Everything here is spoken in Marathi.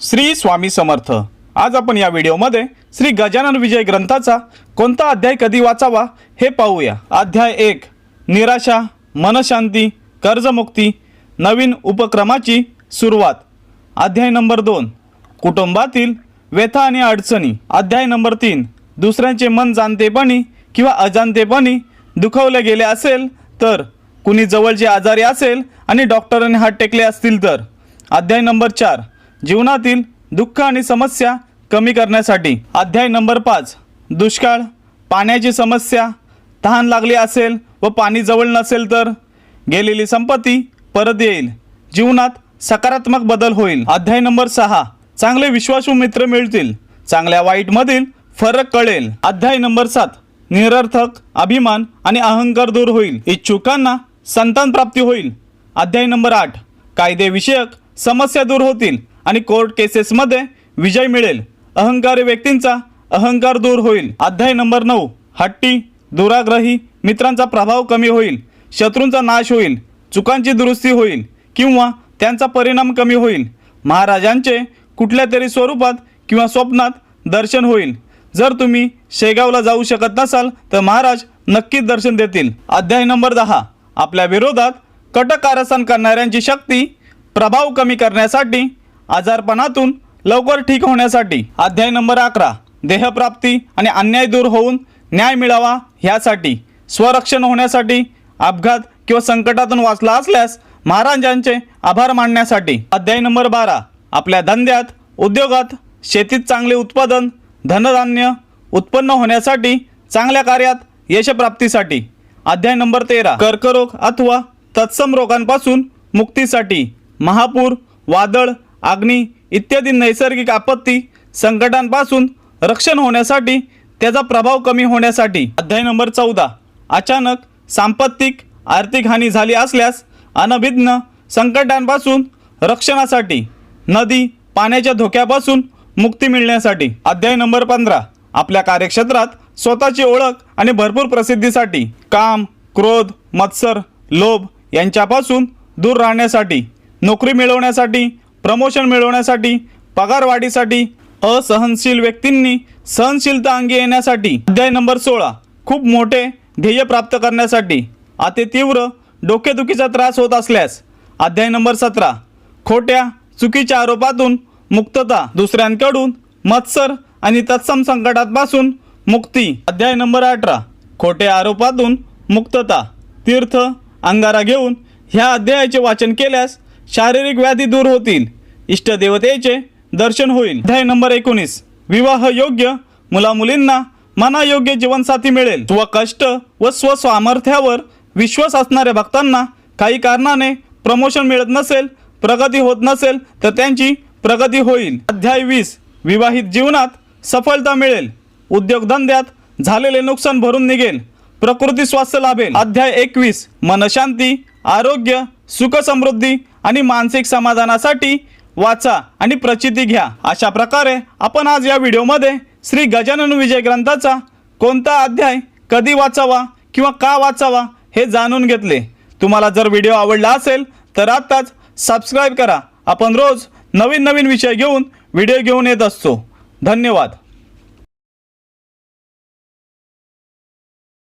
श्री स्वामी समर्थ. आज आपण या व्हिडिओमध्ये श्री गजानन विजय ग्रंथाचा कोणता अध्याय कधी वाचावा हे पाहूया. अध्याय एक निराशा मनशांती कर्जमुक्ती नवीन उपक्रमाची सुरुवात. अध्याय नंबर दोन कुटुंबातील व्यथा आणि अडचणी. अध्याय नंबर तीन दुसऱ्यांचे मन जाणतेपणी किंवा अजाणतेपणी दुखवले गेले असेल तर कुणी जवळचे आजारी असेल आणि डॉक्टरांनी हात टेकले असतील तर. अध्याय नंबर चार जीवनातील दुःख आणि समस्या कमी करण्यासाठी. अध्याय नंबर पाच. दुष्काळ. पाण्याची समस्या. तहान लागली असेल व पाणी जवळ नसेल तर गेलेली संपत्ती परत येईल. जीवनात सकारात्मक बदल होईल. अध्याय नंबर सहा. चांगले विश्वासू मित्र मिळतील. चांगल्या वाईटमधील फरक कळेल. अध्याय नंबर सात. निरर्थक अभिमान आणि अहंकार दूर होईल. इच्छुकांना संतान प्राप्ती होईल. अध्याय नंबर आठ. कायदेविषयक समस्या दूर होतील. आणि कोर्ट केसेसमध्ये विजय मिळेल. अहंकारी व्यक्तींचा अहंकार दूर होईल. अध्याय नंबर नऊ. हट्टी दुराग्रही मित्रांचा प्रभाव कमी होईल. शत्रूंचा नाश होईल. चुकांची दुरुस्ती होईल. किंवा त्यांचा परिणाम कमी होईल. महाराजांचे कुठल्या तरी स्वरूपात किंवा स्वप्नात दर्शन होईल. जर तुम्ही शेगावला जाऊ शकत नसाल तर महाराज नक्कीच दर्शन देतील. अध्याय नंबर दहा. आपल्या विरोधात कटक आरसन करणाऱ्यांची शक्ती प्रभाव कमी करण्यासाठी आजारपणातून लवकर ठीक होण्यासाठी अध्याय नंबर अकरा देहप्राप्ती आणि अन्याय दूर होऊन न्याय मिळावा ह्यासाठी स्वरक्षण होण्यासाठी अपघात किंवा संकटातून वाचला असल्यास महाराजांचे आभार मानण्यासाठी. अध्याय नंबर बारा आपल्या धंद्यात उद्योगात शेतीत चांगले उत्पादन धनधान्य उत्पन्न होण्यासाठी चांगल्या कार्यात यशप्राप्तीसाठी. अध्याय नंबर तेरा कर्करोग अथवा तत्सम रोगांपासून मुक्तीसाठी महापूर वादळ अग्नी इत्यादी नैसर्गिक आपत्ती संकटांपासून रक्षण होण्यासाठी त्याचा प्रभाव कमी होण्यासाठी. अध्याय नंबर चौदा. अचानक सांपत्तिक आर्थिक हानी झाली असल्यास अनभिज्ञ संकटांपासून रक्षणासाठी नदी पाण्याच्या धोक्यापासून मुक्ती मिळण्यासाठी. अध्याय नंबर पंधरा. आपल्या कार्यक्षेत्रात स्वतःची ओळख आणि भरपूर प्रसिद्धीसाठी काम क्रोध मत्सर लोभ यांच्यापासून दूर राहण्यासाठी नोकरी मिळवण्यासाठी प्रमोशन मिळवण्यासाठी पगारवाढीसाठी असहनशील व्यक्तींनी सहनशीलता अंगी येण्यासाठी. अध्याय नंबर सोळा. खूप मोठे ध्येय प्राप्त करण्यासाठी अति तीव्र डोकेदुखीचा त्रास होत असल्यास. अध्याय नंबर सतरा. खोट्या चुकीच्या आरोपातून मुक्तता दुसऱ्यांकडून मत्सर आणि तत्सम संकटापासून मुक्ती. अध्याय नंबर अठरा. खोट्या आरोपातून मुक्तता. तीर्थ अंगारा घेऊन ह्या अध्यायाचे वाचन केल्यास शारीरिक व्याधी दूर होतील. इष्टदेवतेचे दर्शन होईल अध्याय नंबर एकोणीस. विवाह योग्य मुलामुलींना मनायोग्य जीवनसाथी मिळेल. स्वकष्ट व स्वसामर्थ्यावर विश्वास असणाऱ्या भक्तांना काही कारणाने प्रमोशन मिळत नसेल प्रगती होत नसेल तर त्यांची प्रगती होईल. अध्याय वीस. विवाहित जीवनात सफलता मिळेल. उद्योगधंद्यात झालेले नुकसान भरून निघेल. प्रकृती स्वास्थ्य लाभेल. अध्याय एकवीस. मनशांती आरोग्य सुखसमृद्धी आणि मानसिक समाधानासाठी वाचा आणि प्रचिती घ्या. अशा प्रकारे आपण आज या व्हिडिओमध्ये श्री गजानन विजय ग्रंथाचा कोणता अध्याय कधी वाचावा किंवा का वाचावा हे जाणून घेतले. तुम्हाला जर व्हिडिओ आवडला असेल तर आत्ताच सबस्क्राईब करा. आपण रोज नवीन नवीन विषय घेऊन व्हिडिओ घेऊन येत असतो. धन्यवाद.